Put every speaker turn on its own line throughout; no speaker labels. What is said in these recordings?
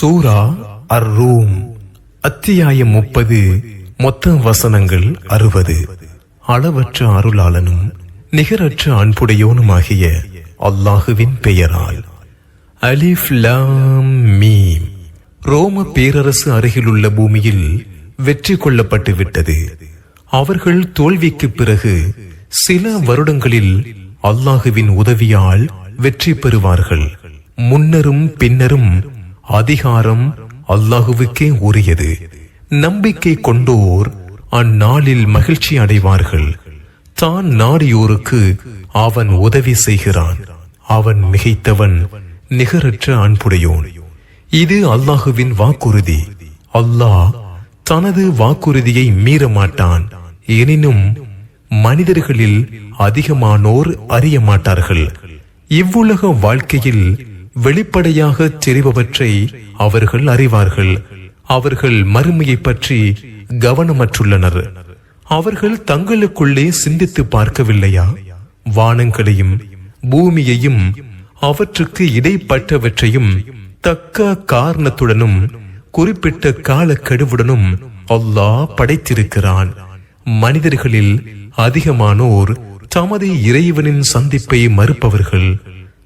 சூரா அர் ரூம் அத்தியாயம் முப்பது மொத்த வசனங்கள் அறுபது. அளவற்ற அருளாளனும் நிகரற்ற அன்புடையோனுமாகிய அல்லாஹுவின் பெயரால். அலிஃப் லாம் மீம். ரோம பேரரசு அருகிலுள்ள பூமியில் வெற்றி கொள்ளப்பட்டு விட்டது. அவர்கள் தோல்விக்கு பிறகு சில வருடங்களில் அல்லாஹுவின் உதவியால் வெற்றி பெறுவார்கள். முன்னரும் பின்னரும் அதிகாரம் அல்லாஹுவுக்கே உரியது. நம்பிக்கை கொண்டோர் அந்நாளில் மகிழ்ச்சி அடைவார்கள். தான் நாடியோருக்கு அவன் உதவி செய்கிறான். அவன் மிகைத்தவன் நிகரற்ற அன்புடையோன். இது அல்லாஹுவின் வாக்குறுதி. அல்லாஹ் தனது வாக்குறுதியை மீற மாட்டான் எனினும் மனிதர்களில் அதிகமானோர் அறிய மாட்டார்கள் இவ்வுலக வாழ்க்கையில் வெளிப்படையாக தெரிபவற்றை அவர்கள் அறிவார்கள். அவர்கள் மறுமையை பற்றி கவனமற்றுள்ளனர். அவர்கள் தங்களுக்குள்ளே சிந்தித்து பார்க்கவில்லையா? வானங்களையும் பூமியையும் அவற்றுக்கு இடைப்பட்டவற்றையும் தக்க காரணத்துடனும் குறிப்பிட்ட காலக்கெடுவுடனும் அல்லாஹ் படைத்திருக்கிறான். மனிதர்களில் அதிகமானோர் தமது இறைவனின் சந்திப்பை மறுப்பவர்கள்.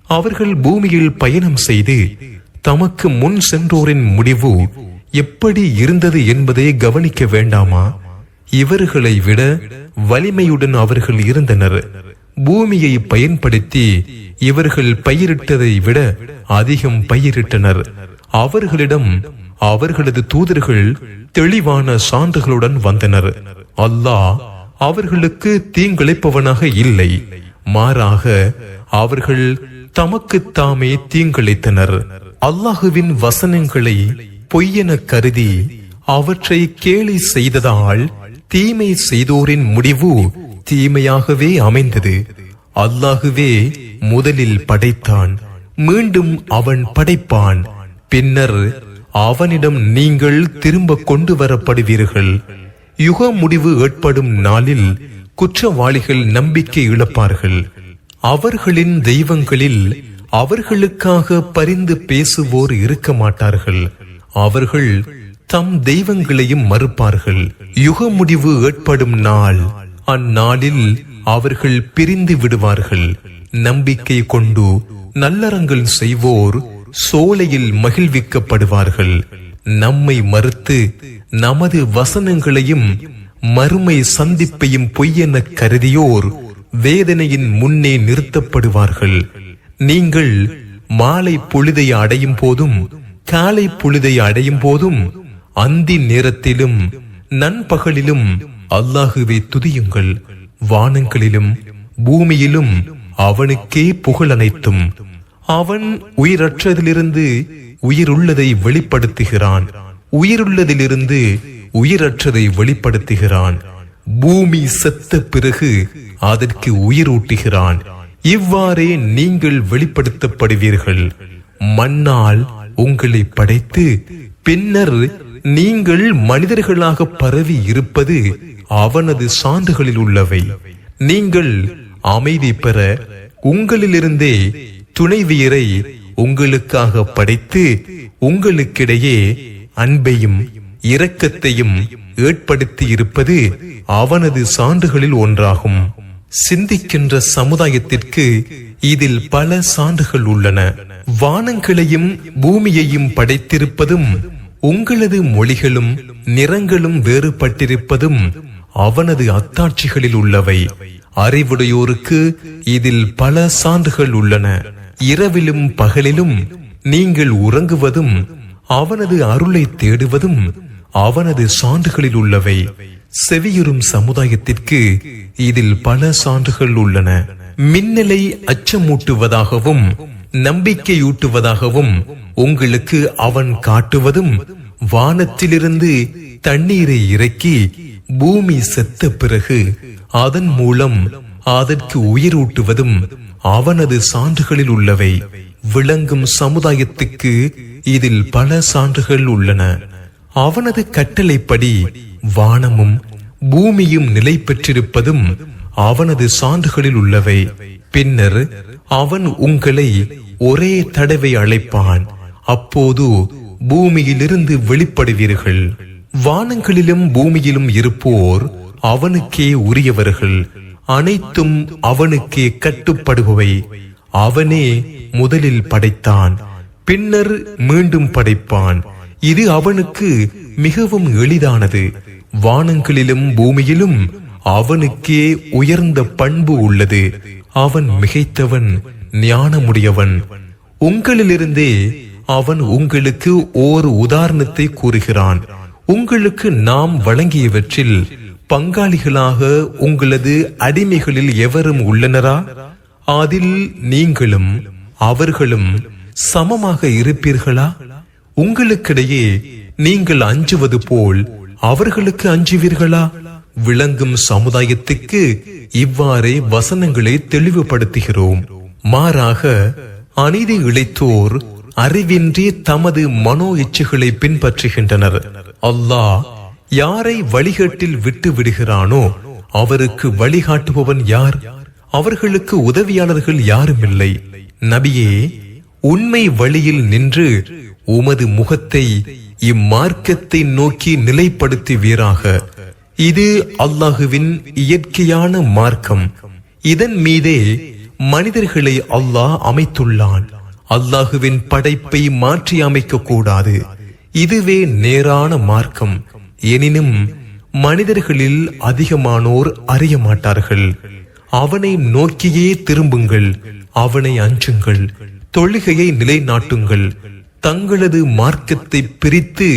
அவர்கள் பூமியில் பயணம் செய்து தமக்கு முன் சென்றோரின் முடிவு எப்படி இருந்தது என்பதை கவனிக்க வேண்டாமா? இவர்களை விட வலிமையுடன் அவர்கள் இருந்தனர். பூமியை பயன்படுத்தி இவர்கள் பயிரிட்டதை விட அதிகம் பயிரிட்டனர். அவர்களிடம் அவர்களது தூதர்கள் தெளிவான சான்றுகளுடன் வந்தனர். அல்லாஹ் அவர்களுக்கு தீங்கிழைப்பவனாக இல்லை. மாறாக அவர்கள் தமக்கு தாமே தீங்கிழைத்தனர். அல்லாஹுவின் வசனங்களை பொய்யென கருதி அவற்றை கேலி செய்ததால் தீமை செய்தோரின் முடிவு தீமையாகவே அமைந்தது. அல்லாஹுவே முதலில் படைத்தான் மீண்டும் அவன் படைப்பான். பின்னர் அவனிடம் நீங்கள் திரும்ப கொண்டு வரப்படுவீர்கள். யுக முடிவு ஏற்படும் நாளில் குற்றவாளிகள் நம்பிக்கை இழப்பார்கள். அவர்களின் தெய்வங்களில் அவர்களுக்காக பரிந்து பேசுவோர் இருக்க மாட்டார்கள். அவர்கள் தம் தெய்வங்களையும் மறுப்பார்கள். யுக முடிவு ஏற்படும் நாள். அந்நாளில் அவர்கள் பிரிந்து விடுவார்கள். நம்பிக்கை கொண்டு நல்லறங்கள் செய்வோர் சோலையில் மகிழ்விக்கப்படுவார்கள். நம்மை மறுத்து நமது வசனங்களையும் மறுமை சந்திப்பையும் பொய்யென கருதியோர் வேதனையின் முன்னே நிறுத்தப்படுவார்கள். நீங்கள் மாலை பொழுதை அடையும் போதும் காலை பொழுதை அடையும் போதும் அந்தி நேரத்திலும் நண்பகலிலும் அல்லாஹுவை துதியுங்கள். வானங்களிலும் பூமியிலும் அவனுக்கே புகழ் அனைத்தும். அவன் உயிரற்றதிலிருந்து உயிருள்ளதை வெளிப்படுத்துகிறான். உயிருள்ளதிலிருந்து உயிரற்றதை வெளிப்படுத்துகிறான். பூமி செத்த பிறகு அதற்கு உயிரூட்டுகிறான் இவ்வாறே நீங்கள் வெளிப்படுத்தப்படுவீர்கள். மண்ணால் உங்களை படைத்து பின்னர் நீங்கள் மனிதர்களாக பரவி இருப்பது அவனது சான்றுகளில் உள்ளவை. நீங்கள் அமைதி பெற உங்களிலிருந்தே துணைவியரை உங்களுக்காக படைத்து உங்களுக்கிடையே அன்பையும் இரக்கத்தையும் ஏற்படுத்தி இருப்பது அவனது சான்றுகளில் ஒன்றாகும். சிந்திக்கின்ற சமுதாயத்திற்கு இதில் பல சான்றுகள் உள்ளன. வானங்களையும் பூமியையும் படைத்திருப்பதும் உங்களது மொழிகளும் நிறங்களும் வேறுபட்டிருப்பதும் அவனது அத்தாட்சிகளில் உள்ளவை. அறிவுடையோருக்கு இதில் பல சான்றுகள் உள்ளன. இரவிலும் பகலிலும் நீங்கள் உறங்குவதும் அவனது அருளை தேடுவதும் அவனது சான்றுகளில் உள்ளவை செவியுறும் சமுதாயத்திற்கு இதில் பல சான்றுகள் உள்ளன. மின்னலை அச்சமூட்டுவதாகவும் நம்பிக்கையூட்டுவதாகவும் உங்களுக்கு அவன் காட்டுவதும் வானத்திலிருந்து தண்ணீரை இறக்கி பூமி செத்த பிறகு அதன் மூலம் அதற்கு உயிரூட்டுவதும் அவனது சான்றுகளில் உள்ளவை. விளங்கும் சமுதாயத்துக்கு இதில் பல சான்றுகள் உள்ளன. அவனது கட்டளைப்படி வானமும் பூமியும் நிலை பெற்றிருப்பதும் அவனது சான்றுகளில் உள்ளவை. பின்னர் அவன் உங்களை ஒரே தடவை அழைப்பான். அப்போது பூமியிலிருந்து வெளிப்படுவீர்கள். வானங்களிலும் பூமியிலும் இருப்போர் அவனுக்கே உரியவர்கள். அனைத்தும் அவனுக்கே கட்டுப்படுபவை. அவனே முதலில் படைத்தான். பின்னர் மீண்டும் படைப்பான். இது அவனுக்கு மிகவும் எளிதானது. வானங்களிலும் பூமியிலும் அவனுக்கே உயர்ந்த பண்பு உள்ளது. அவன் மிகைத்தவன் ஞானமுடையவன். உங்களிலிருந்தே அவன் உங்களுக்கு ஓர் உதாரணத்தை கூறுகிறான். உங்களுக்கு நாம் வழங்கியவற்றில் பங்காளிகளாக உங்களது அடிமைகளில் எவரும் உள்ளனரா? அதில் நீங்களும் அவர்களும் சமமாக இருப்பீர்களா? உங்களுக்கிடையே நீங்கள் அஞ்சுவது போல் அவர்களுக்கு அஞ்சுவீர்களா? விளங்கும் சமுதாயத்துக்கு இவ்வாறே வசனங்களை தெளிவுபடுத்துகிறோம். மாறாக அநீதி இழைத்தோர் அறிவின்றி தமது மனோ இச்சைகளை பின்பற்றுகின்றனர். அல்லாஹ் யாரை வழிகட்டில் விட்டு விடுகிறானோ அவருக்கு வழிகாட்டுபவன் யார்? அவர்களுக்கு உதவியாளர்கள் யாருமில்லை நபியே உண்மை வழியில் நின்று உமது முகத்தை இம்மார்க்கத்தை நோக்கி நிலைப்படுத்துவீராக. இது அல்லாஹுவின் இயற்கையான மார்க்கம். இதன் மீதே மனிதர்களை அல்லாஹ் அமைத்துள்ளான். அல்லாஹுவின் படைப்பை மாற்றி அமைக்க கூடாது இதுவே நேரான மார்க்கம். எனினும் மனிதர்களில் அதிகமானோர் அறிய மாட்டார்கள் அவனை நோக்கியே திரும்புங்கள். அவனை அஞ்சுங்கள். தொழுகையை நிலைநாட்டுங்கள். தங்களது மார்க்கத்தை பிரித்து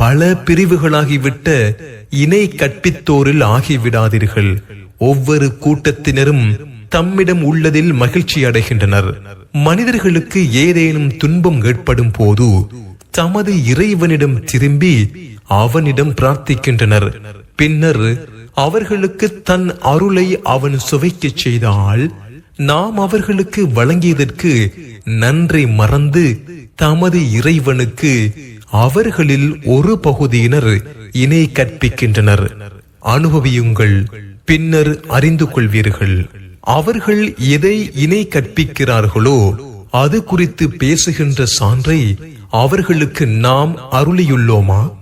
பல பிரிவுகளாகிவிட்ட இணை கற்பித்தோரில் ஆகிவிடாதீர்கள். ஒவ்வொரு கூட்டத்தினரும் தம்மிடம் உள்ளதில் மகிழ்ச்சி அடைகின்றனர். மனிதர்களுக்கு ஏதேனும் துன்பம் ஏற்படும் போது தமது இறைவனிடம் திரும்பி அவனிடம் பிரார்த்திக்கின்றனர். பின்னர் அவர்களுக்கு தன் அருளை அவன் சுவைக்கச் செய்தால் நாம் அவர்களுக்கு வழங்கியதற்கு நன்றி மறந்து தமது இறைவனுக்கு அவர்களில் ஒரு பகுதியினர் இணை கற்பிக்கின்றனர். அனுபவியுங்கள் பின்னர் அறிந்து கொள்வீர்கள். அவர்கள் எதை இணை கற்பிக்கிறார்களோ அது குறித்து பேசுகின்ற சான்றை அவர்களுக்கு நாம் அருளியுள்ளோமா?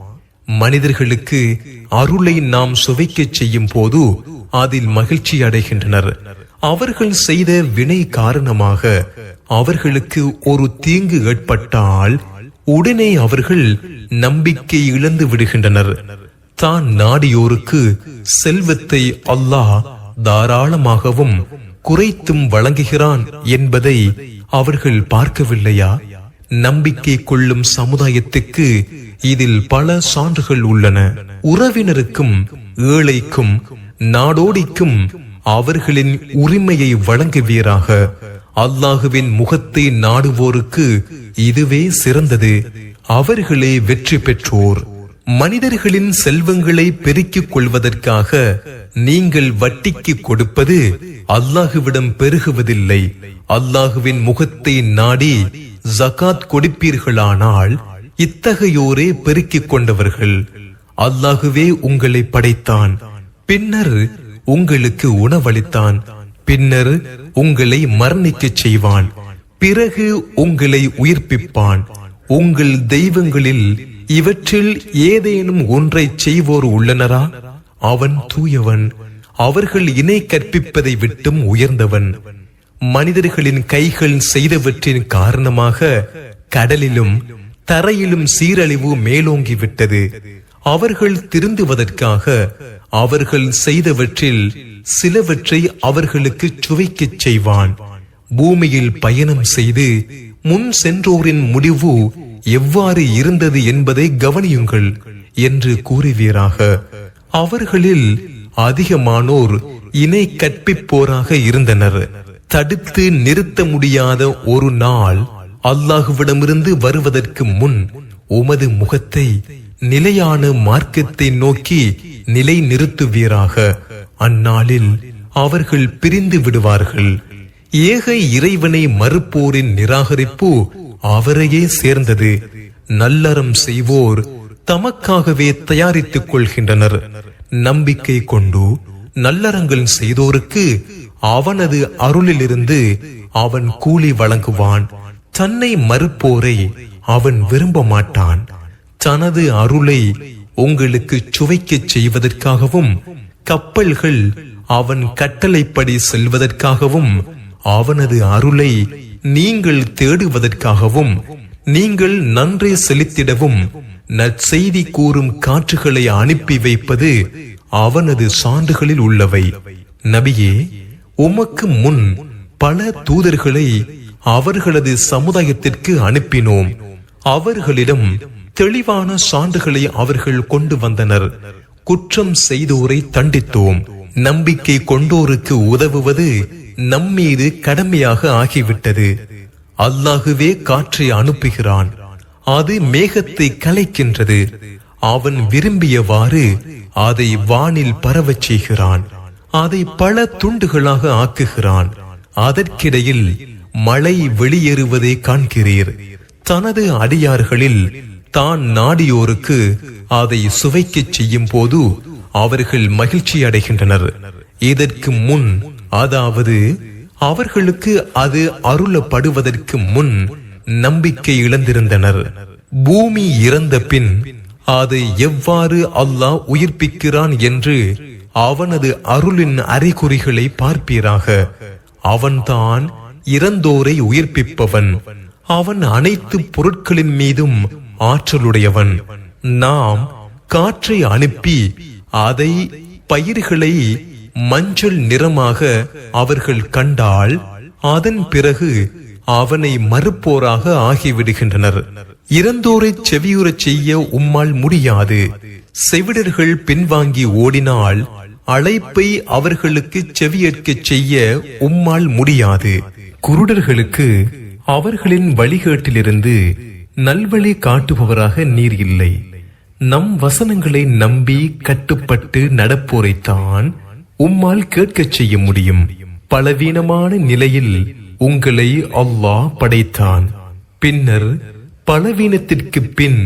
மனிதர்களுக்கு அருளை நாம் சுவைக்கச் செய்யும் போது அதில் மகிழ்ச்சி அடைகின்றனர். அவர்கள் செய்த வினை காரணமாக அவர்களுக்கு ஒரு தீங்கு ஏற்பட்டால் உடனே அவர்கள் நம்பிக்கை இழந்து விடுகின்றனர். தான் நாடியோருக்கு செல்வத்தை அல்லாஹ் தாராளமாகவும் குறைத்தும் வழங்குகிறான் என்பதை அவர்கள் பார்க்கவில்லையா? நம்பிக்கை கொள்ளும் சமுதாயத்துக்கு இதில் பல சான்றுகள் உள்ளன. உறவினருக்கும் ஏழைக்கும் நாடோடிக்கும் அவர்களின் உரிமையை வழங்குவீராக. அல்லாஹுவின் முகத்தை நாடுவோருக்கு இதுவே சிறந்தது. அவர்களே வெற்றி பெற்றோர். மனிதர்களின் செல்வங்களை பெருக்கிக் கொள்வதற்காக நீங்கள் வட்டிக்கு கொடுப்பது அல்லாஹுவிடம் பெருகுவதில்லை. அல்லாஹுவின் முகத்தை நாடி ஜகாத் கொடுப்பீர்களானால் இத்தகையோரே பெருக்கிக் கொண்டவர்கள். அல்லாஹுவே உங்களை படைத்தான். பின்னர் உங்களுக்கு உணவளித்தான். பின்னர் உங்களை மரணிக்கச் செய்வான். பிறகு உங்களை உயிர்ப்பிப்பான். உங்கள் தெய்வங்களில் இவற்றில் ஏதேனும் ஒன்றை செய்வோர் உள்ளனரா? அவன் தூயவன். அவர்கள் இணை கற்பிப்பதை விட்டும் உயர்ந்தவன். மனிதர்களின் கைகள் செய்தவற்றின் காரணமாக கடலிலும் தரையிலும் சீரழிவு மேலோங்கி விட்டது அவர்கள் திருந்துவதற்காக அவர்கள் செய்தவற்றில் சிலவற்றை அவர்களுக்கு சுவைக்கச் செய்வான். பூமியில் பயணம் செய்து முன் சென்றோரின் முடிவு எவ்வாறு இருந்தது என்பதை கவனியுங்கள் என்று கூறுவீராக. அவர்களில் அதிகமானோர் இணை கற்பிப்போராக இருந்தனர். தடுத்து நிறுத்த முடியாத ஒரு நாள் அல்லாஹுவிடமிருந்து வருவதற்கு முன் உமது முகத்தை நிலையான மார்க்கத்தை நோக்கி நிலை நிறுத்துவீராக அந்நாளில் அவர்கள் பிரிந்து விடுவார்கள். ஏக இறைவனை மறுப்போரின் நிராகரிப்பு அவரையே சேர்ந்தது. நல்லறம் செய்வோர் தமக்காகவே தயாரித்துக் கொள்கின்றனர். நம்பிக்கை கொண்டு நல்லறங்கள் செய்தோருக்கு அவனது அருளிலிருந்து அவன் கூலி வழங்குவான். தன்னை மறுப்போரை அவன் விரும்ப மாட்டான் தனது அருளை உங்களுக்கு சுவைக்கச் செய்வதற்காகவும் கப்பல்கள் அவன் கட்டளைப்படி செல்வதற்காகவும் அவனது அருளை நீங்கள் தேடுவதற்காகவும் நீங்கள் நன்றி செலுத்திடவும் நற்செய்தி கூறும் காற்றுகளை அனுப்பி வைப்பது அவனது சான்றுகளில் உள்ளவை. நபியே உமக்கு முன் பல தூதர்களை அவர்களது சமுதாயத்திற்கு அனுப்பினோம். அவர்களிடம் தெளிவான சான்றுகளை அவர்கள் கொண்டு வந்தனர். குற்றம் செய்தோரை தண்டித்தோம். நம்பிக்கை கொண்டோருக்கு உதவுவது நம்மீது கடமையாக ஆகிவிட்டது. அல்லாஹுவே காற்றை அனுப்புகிறான். அது மேகத்தை கலைக்கின்றது. அவன் விரும்பியவாறு அதை வானில் பரவச் செய்கிறான். அதை பல துண்டுகளாக ஆக்குகிறான். அதற்கிடையில் மழை வெளியேறுவதை காண்கிறீர். தனது அடியார்களில் தான் நாடியோருக்கு அதை சுவைக்கச் செய்யும் போது அவர்கள் மகிழ்ச்சி அடைகின்றனர். இதற்கு முன் அதாவது அவர்களுக்கு அது அருளப்படுவதற்கு முன் நம்பிக்கை இழந்திருந்தனர். பூமி இறந்த பின் அதை எவ்வாறு அல்லாஹ் உயிர்ப்பிக்கிறான் என்று அவனது அருளின் அறிகுறிகளை பார்ப்பீராக. அவன்தான் இறந்தோரை உயிர்ப்பிப்பவன். அவன் அனைத்து பொருட்களின் மீதும் ஆற்றலுடையவன். நாம் காற்றை அனுப்பி அதை பயிர்களை மஞ்சள் நிறமாக அவர்கள் கண்டால் அதன் பிறகு அவனை மறுப்போராக ஆகிவிடுகின்றனர். இறந்தோரை செவியுறச் செய்ய உம்மால் முடியாது. செவிடர்கள் பின்வாங்கி ஓடினால் அழைப்பை அவர்களுக்கு செவியேற்கச் செய்ய உம்மால் முடியாது. குருடர்களுக்கு அவர்களின் வழிகேட்டிலிருந்து நல்வழி காட்டுபவராக நீர் இல்லை. நம் வசனங்களை நம்பி கட்டுப்பட்டு நடப்போரைத்தான் உம்மால் கேட்கச் செய்ய முடியும். பலவீனமான நிலையில் உங்களை அல்லாஹ் படைத்தான். பின்னர் பலவீனத்திற்கு பின்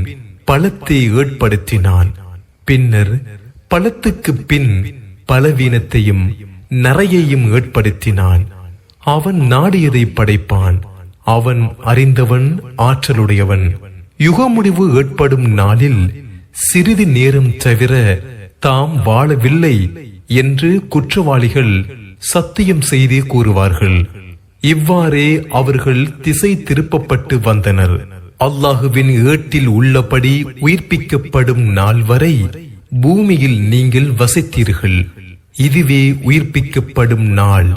பலத்தை ஏற்படுத்தினான். பின்னர் பலத்துக்கு பின் பலவீனத்தையும் நரையையும் ஏற்படுத்தினான். அவன் நாடியதை படைப்பான். அவன் அறிந்தவன் ஆற்றலுடையவன். யுக முடிவு ஏற்படும் நாளில் சிறிது நேரம் தவிர தாம் வாழவில்லை என்று குற்றவாளிகள் சத்தியம் செய்தே கூறுவார்கள். இவ்வாறே அவர்கள் திசை திருப்பப்பட்டு வந்தனர். அல்லாஹுவின் ஏட்டில் உள்ளபடி உயிர்ப்பிக்கப்படும் நாள் வரை பூமியில் நீங்கள் வசித்தீர்கள். இதுவே உயிர்ப்பிக்கப்படும் நாள்.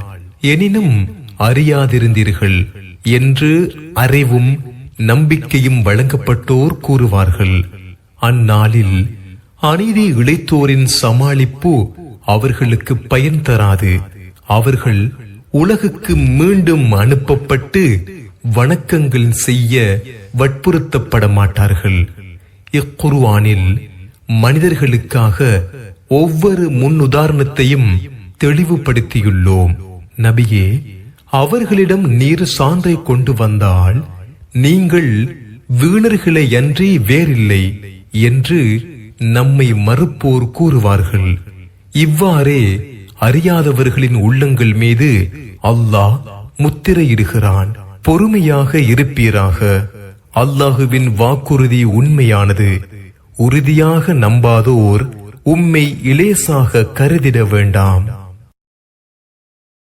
எனினும் அறியாதிருந்தீர்கள். என்று அறிவும் நம்பிக்கையும் வழங்கப்பட்டோர் கூறுவார்கள். அந்நாளில் அநீதி இழைத்தோரின் சமாளிப்பு அவர்களுக்கு பயன் தராது. அவர்கள் உலகுக்கு மீண்டும் அனுப்பப்பட்டு வணக்கங்கள் செய்ய வற்புறுத்தப்பட மாட்டார்கள். இக்குருவானில் மனிதர்களுக்காக ஒவ்வொரு முன்னுதாரணத்தையும் தெளிவுபடுத்தியுள்ளோம். நபியே அவர்களிடம் நீர் சான்றை கொண்டு வந்தால் நீங்கள் வீணர்களை அன்றி வேறில்லை என்று நம்மை மறுப்போர் கூறுவார்கள். இவ்வாறே அறியாதவர்களின் உள்ளங்கள் மீது அல்லாஹ் முத்திரையிடுகிறான். பொறுமையாக இருப்பீராக. அல்லாஹுவின் வாக்குறுதி உண்மையானது. உறுதியாக நம்பாதோர் உம்மை இலேசாக கருதிட வேண்டாம்.